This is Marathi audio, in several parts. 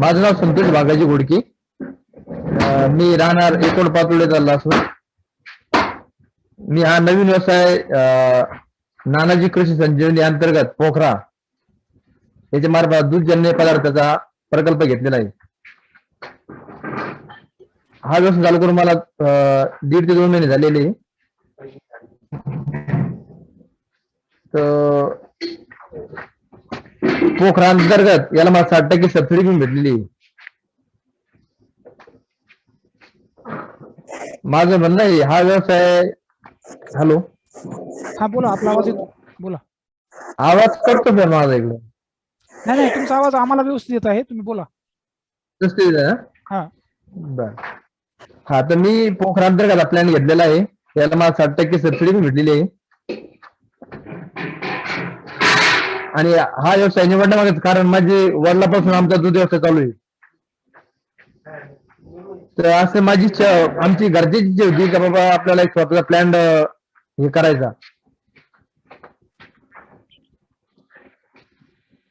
माझं नाव संतोष बागाजी घोडके मी राहणार एकोड पातोळे चालला असून मी हा नवीन व्यवसाय अं, नानाजी कृषी संजीवनी अंतर्गत पोखरा याच्या मार्फत दूधजन्य पदार्थाचा प्रकल्प घेतलेला आहे. हा व्यवसाय चालू करून मला दीड ते दोन महिने झालेले आहे. तर पोखरा अंतर्गत याला मला साठ टक्के सबसिडी पण भेटलेली. आहे. माझं म्हणणं आहे हा व्यवसाय हॅलो? हा बोला आपला आवाज येतो. बोला. आवाज करतो सर माझा इकडे. नाही नाही तुमचा आवाज आम्हाला व्यवस्थित येत आहे. तुम्ही बोला. आहे ना? हा. बर. हा तर मी पोखरा अंतर्गत प्लॅन घेतलेला आहे. याला मला साठ टक्के सबसिडी पण भेटलेली आहे. आणि हा व्यवसाय निवडण्यामागे कारण माझे वडिलापासून आमचा दूध व्यवसाय चालू आहे. तर असं माझी आमची गरजेची जी होती का बाबा आपल्याला एक स्वतःचा प्लॅन हे करायचा.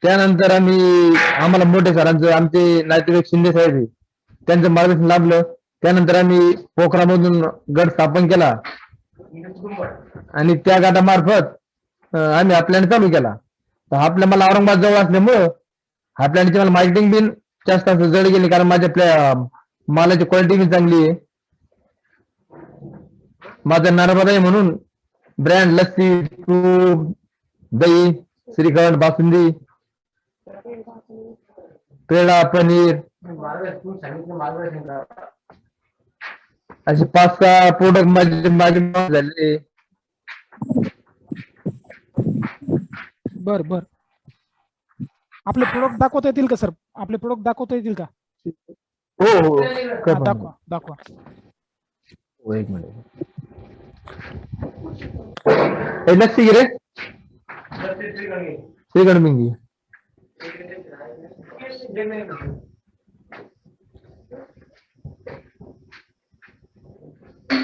त्यानंतर आम्ही आम्हाला मोठे सरांचं आमचे नातेवाईक शिंदे साहेब त्यांचं मार्गदर्शन लाभलं. त्यानंतर आम्ही पोखरामधून गट स्थापन केला. आणि त्या गटामार्फत आम्ही हा प्लॅन चालू केला. तर आपल्या मला औरंगाबाद जवळ असल्यामुळं हा प्लॅनची मला मार्केटिंग बिन जास्त असं जड गेली कारण माझ्या प्लॅ मालाची क्वालिटी बी चांगली आहे. माझा नर्मदा आहे म्हणून ब्रँड लस्सी तूप दही श्रीखंड बासुंदी पेढा पनीर असे पाच सहा प्रोडक्ट माझे माझे झाले. बर बर. आपले प्रोडक्ट दाखवता येतील का सर आपले प्रोडक्ट दाखवता येतील का? हो हो. हा, दाखवा दाखवा हो, एक मिनिट. ए, लस्सी घे रे. श्रीखंड मिंगी.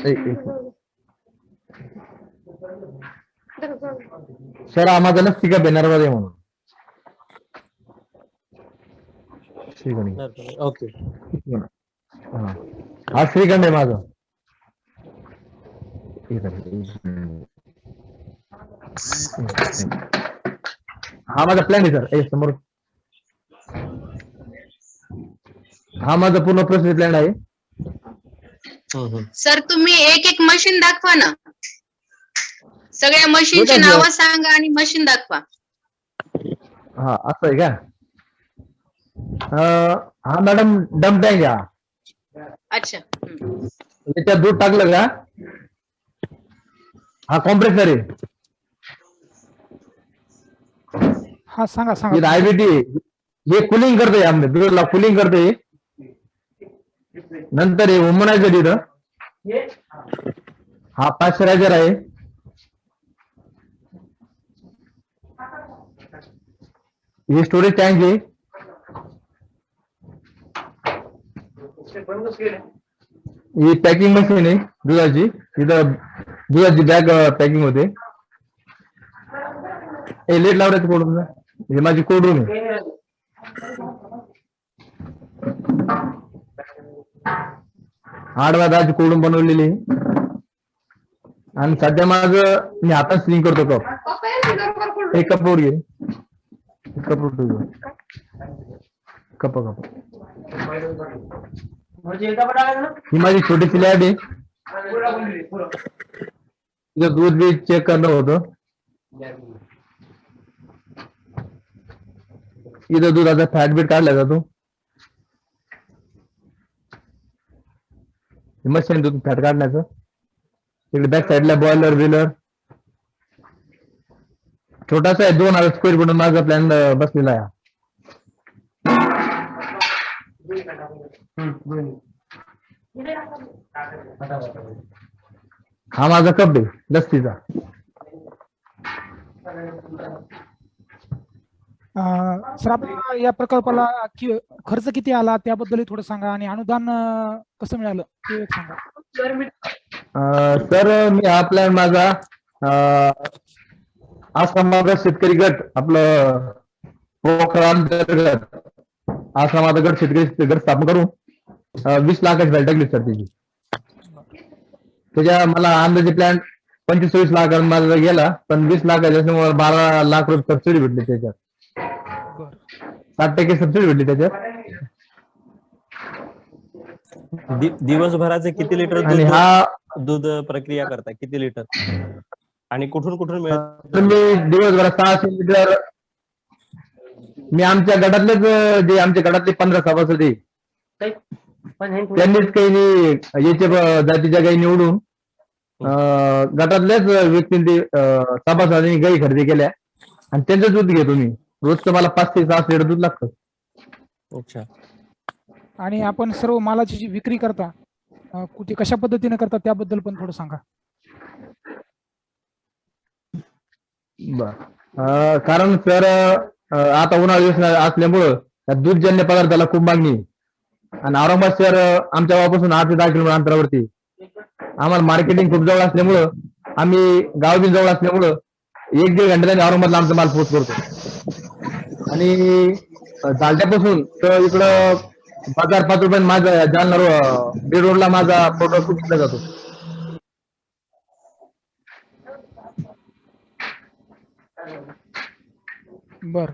एक- एक. सर आम्हाला लस्सी का बेनरमध्ये म्हणून. ओके. हा. श्रीखंड आहे माझं. हा माझा प्लॅन आहे सर. समोर. हा माझा पूर्ण प्रोसेस प्लॅन आहे. सर तुम्ही एक एक मशीन दाखवा ना. सगळ्या मशीनची आहे, नावं सांगा आणि मशीन दाखवा. हा असं आहे का? अं, हा मॅडम डम टँक हा अच्छा. हम्म. त्याच्यात दूध टाकलं का? हा कॉम्प्रेसर आहे. हा सांगा सांगा. डायबिटी हे कुलिंग करते आमने दूधला कुलिंग करते. नंतर हे वुमनायझर इथं हा पाश्चरायझर आहे. हे स्टोरेज टँक आहे. ही पॅकिंग मशीन आहे दुधाची. इथं दुधाची बॅग पॅकिंग होते. हे लेट लावण्याचं कोड हे माझी कोड रूम आहे. आडवा दाची कोड रूम बनवलेली आहे. आणि सध्या माझ मी हातात स्लिंग करतो कप एक कप वर घे कप वर कप कप. ही माझी छोटी लॅब आहे. तिचं दूध बी चेक करणं होतं. इथं दुधाचा फॅट बीट काढला जातो. मशीन दूध फॅट काढण्याचं. इकडे बॅक साईडला बॉयलर बिलर छोटासा आहे दोन हजार स्क्वेअर फूट माझा प्लॅन बसलेला आहे. हा माझा कप आहे लस्सीचा. सर आपल्याला या प्रकल्पाला कि- खर्च किती आला त्याबद्दलही थोडं सांगा आणि अनुदान अं, कसं मिळालं ते एक सांगा. अं, सर मी हा प्लॅन माझा अं, आसाम माझा शेतकरी गट आपलं पोखरा अंतर्गत असा माझा गट शेतकरी गट स्थापन करून वीस लाखाची व्हॅल्यू टाकली सर त्याची. त्याच्या मला अंदाजे प्लॅन पंचवीस लाख माझा गेला पण वीस लाखाच्या असल्यामुळे बारा लाख रुपये सबसिडी भेटली त्याच्यात. साठ टक्के सबसिडी भेटली त्याच्यात. दिवसभराचे किती लिटर आणि हा दूध प्रक्रिया करता किती लिटर आणि कुठून कुठून मिळत मी दिवसभरात सहाशे लिटर मी आमच्या गटातलेच जे आमच्या गटातले पंधरा सभासद त्यांनीच काही याचे जातीच्या गाई निवडून गटातल्याच व्यक्तींनी सभासदांनी गाई खरेदी केल्या. आणि त्यांचं दूध घेतो मी. रोजचं मला पाच ते सहा लिटर दूध लागतं. अच्छा. आणि आपण सर्व मालाची जी विक्री करता कुठे कशा पद्धतीने करता त्याबद्दल पण थोडं सांगा. बर. कारण सर आता उन्हाळा दिवस असल्यामुळं दूधजन्य पदार्थाला खूप मागणी आणि औरंगाबाद शहर आमच्या गावापासून आठ ते दहा किलोमीटर अंतरावरती आम्हाला मार्केटिंग खूप जवळ असल्यामुळं आम्ही गाव बी जवळ असल्यामुळं एक दीड घंट्याने औरंगाबादला आमचा माल पोच करतो. आणि चालत्यापासून तर इकडं बाजार पाच रुपये माझा जालना रो- रोडला माझा प्रोडक्ट खूप विकला जातो. बर.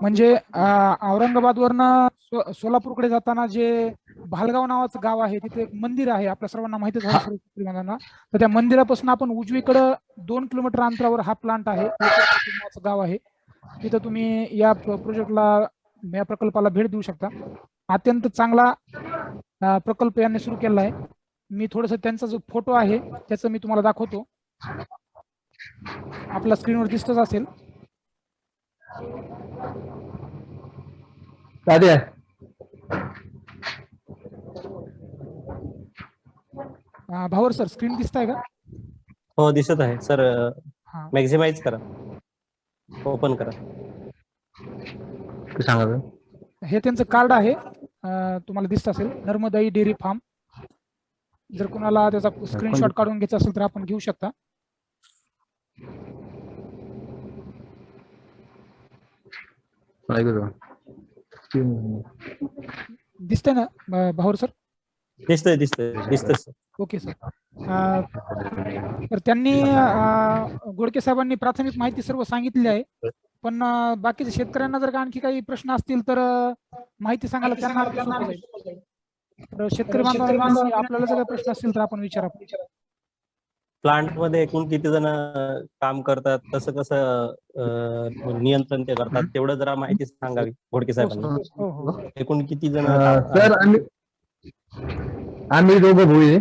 म्हणजे औरंगाबाद वरनं सोलापूरकडे जाताना जे भालगाव नावाचं गाव आहे तिथे एक मंदिर आहे आपल्या सर्वांना माहितीच आहे. तर त्या मंदिरापासून आपण उजवीकडं दोन किलोमीटर अंतरावर हा प्लांट आहे गाव आहे. तिथं तुम्ही या प्रोजेक्टला या प्रकल्पाला भेट देऊ शकता. अत्यंत चांगला प्रकल्प यांनी सुरू केला आहे. मी थोडस त्यांचा जो फोटो आहे त्याचं मी तुम्हाला दाखवतो. आपल्या स्क्रीनवर दिसतच असेल. भावर सर स्क्रीन दिसताय का? हो दिसत आहे. सर हा. मॅक्झिमाइज करा. ओपन करा. सांगा. हे त्यांचं कार्ड आहे. तुम्हाला दिसत असेल. Narmadai dairy farm. जर कोणाला त्याचा स्क्रीनशॉट काढून घ्यायचा असेल तर आपण घेऊ शकता? दिसतंय ना भावर सर? दिसतंय दिसतंय दिसतंय सर. Okay sir. अं, तर त्यांनी गोडके साहेबांनी प्राथमिक माहिती सर्व सांगितली आहे. पण बाकीच्या शेतकऱ्यांना जर का आणखी काही प्रश्न असतील तर माहिती सांगायला त्यांना शेतकरी बांधवांना आपल्याला जर काही प्रश्न असतील तर आपण विचारा प्लांटमध्ये एकूण किती जण काम करतात कसं कसं नियंत्रण ते करतात तेवढं जरा माहिती सांगावी घोडके साहेबांना. हो हो एकूण किती जण सर आम्ही आम्ही दोघं भाऊ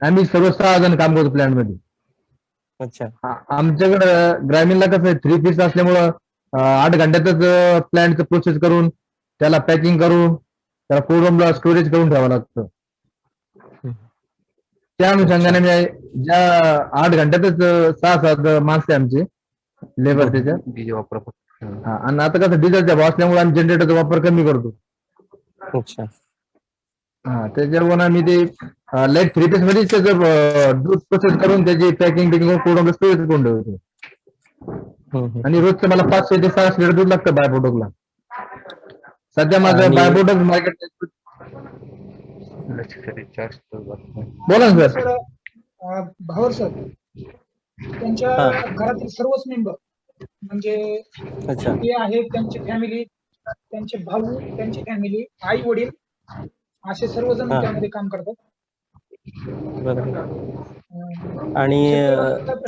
आम्ही सर्व सहा जण काम करतो प्लॅनमध्ये अच्छा आमच्याकडं ग्रामीणला कसं आहे थ्री पीस असल्यामुळं आठ घंट्यातच प्लॅनचं प्रोसेस करून त्याला पॅकिंग करून त्याला कोरमला स्टोरेज करून ठेवावं लागतं. त्या अनुषंगाने मी ज्या आठ घंट्यातच सहा सात माणसं आहे आमचे. लेबर त्याच्या हा, आणि आता कसं डिझेलचा भाव असल्यामुळे आम्ही जनरेटरचा वापर कमी करतो. अच्छा. हा त्याच्यावर आम्ही ते लाइट थ्री पीसमध्ये त्याचं दूध प्रोसेस करून त्याची पॅकिंग बिकिंग करून स्टोरेज करून ठेवतो. आणि रोजचं मला पाचशे ते सहाशे लिटर दूध लागतं बाय प्रोडक्टला सध्या माझं आणि- बाय प्रोडक्ट मार्केट बोला ना सर. भावर सर त्यांच्या. घरातील सर्वच मेंबर म्हणजे अच्छा. ते आहेत त्यांची फॅमिली त्यांचे भाऊ त्यांची फॅमिली आई वडील असे सर्वजण हा. त्यामध्ये काम करतात. अं, आणि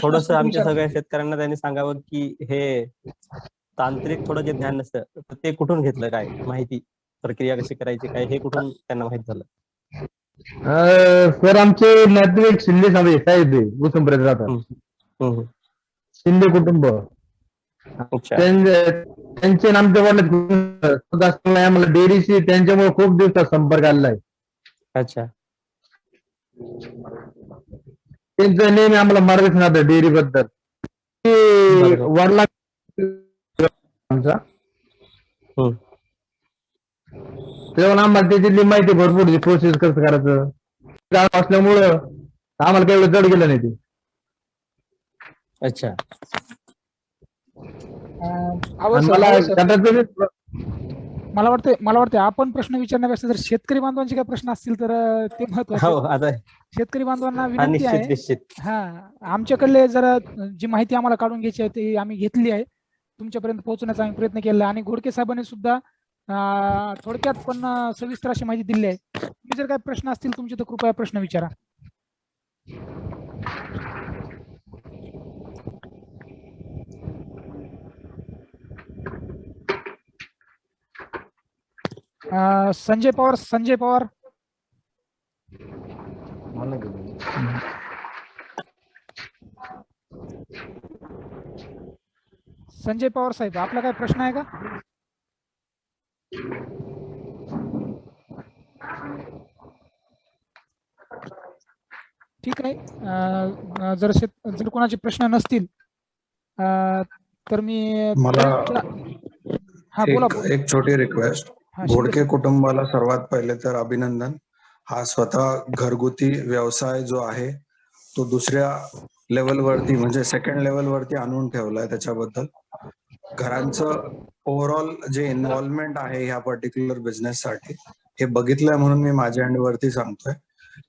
थोडस आमच्या विचारा. सगळ्या शेतकऱ्यांना त्यांनी सांगावं की हे तांत्रिक थोडं जे ज्ञान नसतं तर ते कुठून घेतलं काय? माहिती प्रक्रिया कशी करायची काय? हे कुठून त्यांना माहीत झालं? सर आमचे नातेवाईक शिंदे साहेब साहेब कुटुंब राहतात. शिंदे कुटुंब त्यांचे आमच्या वडिलांचे आम्हाला डेअरीशी त्यांच्यामुळे खूप दिवसात संपर्क आलेला आहे अच्छा त्यांचं नेहमी आम्हाला मार्गदर्शन राहतं डेअरी बद्दल. वडला आमचा. तेव्हा आम्हाला त्याच्यातली माहिती भरपूर प्रोसेस कसं करायचं. गाव असल्यामुळं आम्हाला काही जड गेलं नाही ते. अच्छा. अं, आवाज आणि सर, मला गटाचं मला वाटतं मला वाटतं आपण प्रश्न विचारण्यापेक्षा जर शेतकरी बांधवांचे काही प्रश्न असतील तर अं, ते महत्त्वाचे. हो आता शेतकरी बांधवांना हा विनंती निश्चित आहे निश्चित. हा आमच्याकडले जरा जी माहिती आम्हाला काढून घ्यायची आहे ती आम्ही घेतली आहे. तुमच्यापर्यंत पोहोचण्याचा आम्ही प्रयत्न केला आणि घोडके साहेबांनी सुद्धा थोडक्यात पण सविस्तर अशी माहिती दिली आहे. तुम्ही जर काही प्रश्न असतील तुमचे तर कृपया प्रश्न विचारा. संजय पवार संजय पवार. संजय पवार साहेब आपला काय प्रश्न आहे का? ठीक आहे. जर शेत जर कोणाचे प्रश्न नसतील तर मी मला हा बोला एक छोटी रिक्वेस्ट घोडके कुटुंबाला सर्वात पहिले तर अभिनंदन. हा स्वतः घरगुती व्यवसाय जो आहे तो दुसऱ्या लेवलवरती म्हणजे सेकंड लेवलवरती आणून ठेवलाय त्याच्याबद्दल. घरांचं ओव्हरऑल जे इन्व्हॉल्वमेंट आहे ह्या पर्टिक्युलर बिझनेस साठी हे बघितलंय म्हणून मी माझ्या वरती सांगतोय.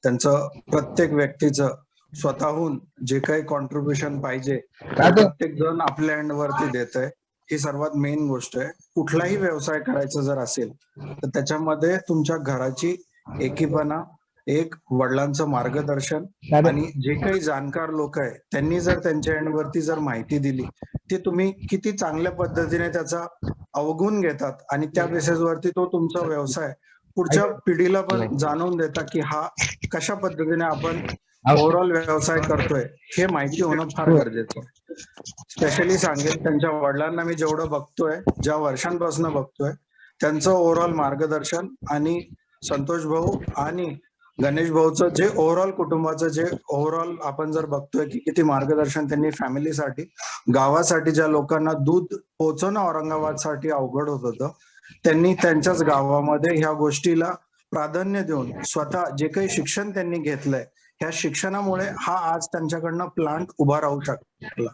त्यांचं प्रत्येक व्यक्तीचं स्वतःहून जे काही कॉन्ट्रीब्युशन पाहिजे प्रत्येक जण आपल्या एंड वरती देत आहे ही सर्वात मेन गोष्ट आहे. कुठलाही व्यवसाय करायचा जर असेल तर त्याच्यामध्ये तुमच्या घराची एकीपणा एक वडिलांचं मार्गदर्शन आणि जे काही जाणकार लोक आहे त्यांनी जर त्यांच्या एंड वरती जर माहिती दिली ती तुम्ही किती चांगल्या पद्धतीने त्याचा अवगुण घेतात आणि त्या बेसिस वरती तो तुमचा व्यवसाय पुढच्या पिढीला पण जाणवून देता की हा कशा पद्धतीने आपण ओव्हरऑल व्यवसाय करतोय हे माहिती होणं फार गरजेचं आहे. स्पेशली सांगेल त्यांच्या वडिलांना मी जेवढं बघतोय ज्या वर्षांपासून बघतोय त्यांचं ओव्हरऑल मार्गदर्शन आणि संतोष भाऊ आणि गणेश भाऊचं जे ओव्हरऑल कुटुंबाचं जे ओव्हरऑल आपण जर बघतोय की किती मार्गदर्शन त्यांनी फॅमिलीसाठी गावासाठी ज्या लोकांना दूध पोहोचवणं औरंगाबादसाठी अवघड होत होतं त्यांनी त्यांच्याच गावामध्ये ह्या गोष्टीला प्राधान्य देऊन स्वतः जे काही शिक्षण त्यांनी घेतलंय ह्या शिक्षणामुळे हा आज त्यांच्याकडनं प्लांट उभा राहू शकला.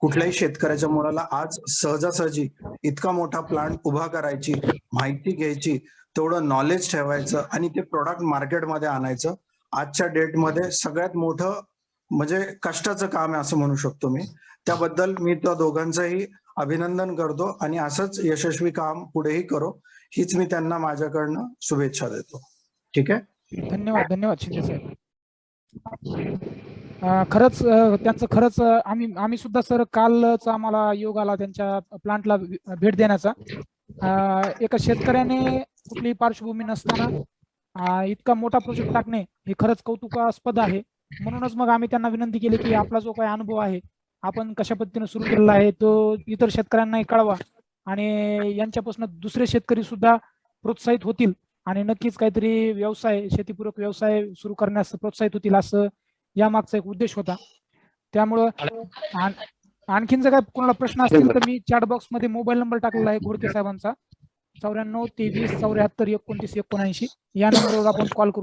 कुठल्याही शेतकऱ्याच्या मुलाला आज सहजासहजी इतका मोठा प्लांट उभा करायची माहिती घ्यायची तेवढं नॉलेज ठेवायचं आणि ते प्रोडक्ट मार्केटमध्ये आणायचं. आजच्या डेटमध्ये सगळ्यात मोठं म्हणजे कष्टाचं काम आहे असं म्हणू शकतो मी. त्याबद्दल मी त्या दोघांचाही अभिनंदन करतो आणि असंच यशस्वी काम पुढेही करो हीच मी त्यांना माझ्याकडनं शुभेच्छा देतो. ठीक आहे? धन्यवाद धन्यवाद शिंदे साहेब. खरंच त्यांचं खरंच आम्ही आम्ही सुद्धा सर कालच आम्हाला योग आला त्यांच्या प्लांटला भेट देण्याचा. एका शेतकऱ्याने कुठलीही पार्श्वभूमी नसताना इतका मोठा प्रोजेक्ट टाकणे हे खरंच कौतुकास्पद आहे. म्हणूनच मग आम्ही त्यांना विनंती केली की आपला जो काही अनुभव आहे आपण कशा पद्धतीने सुरू केलेला आहे तो इतर शेतकऱ्यांनाही कळवा. आणि यांच्यापासून दुसरे शेतकरी सुद्धा प्रोत्साहित होतील आणि नक्कीच काहीतरी व्यवसाय शेतीपूरक व्यवसाय सुरू करण्यास प्रोत्साहित होतील असं या मागचा एक उद्देश होता. त्यामुळं आणखीन जर काय कोणाला प्रश्न असतील तर मी चॅट बॉक्समध्ये मोबाईल नंबर टाकलेला आहे घोडके साहेबांचा. चौऱ्याण्णव तेवीस चौऱ्याहत्तर एकोणतीस एकोणऐंशी. या नंबरवर आपण कॉल करू शकतो.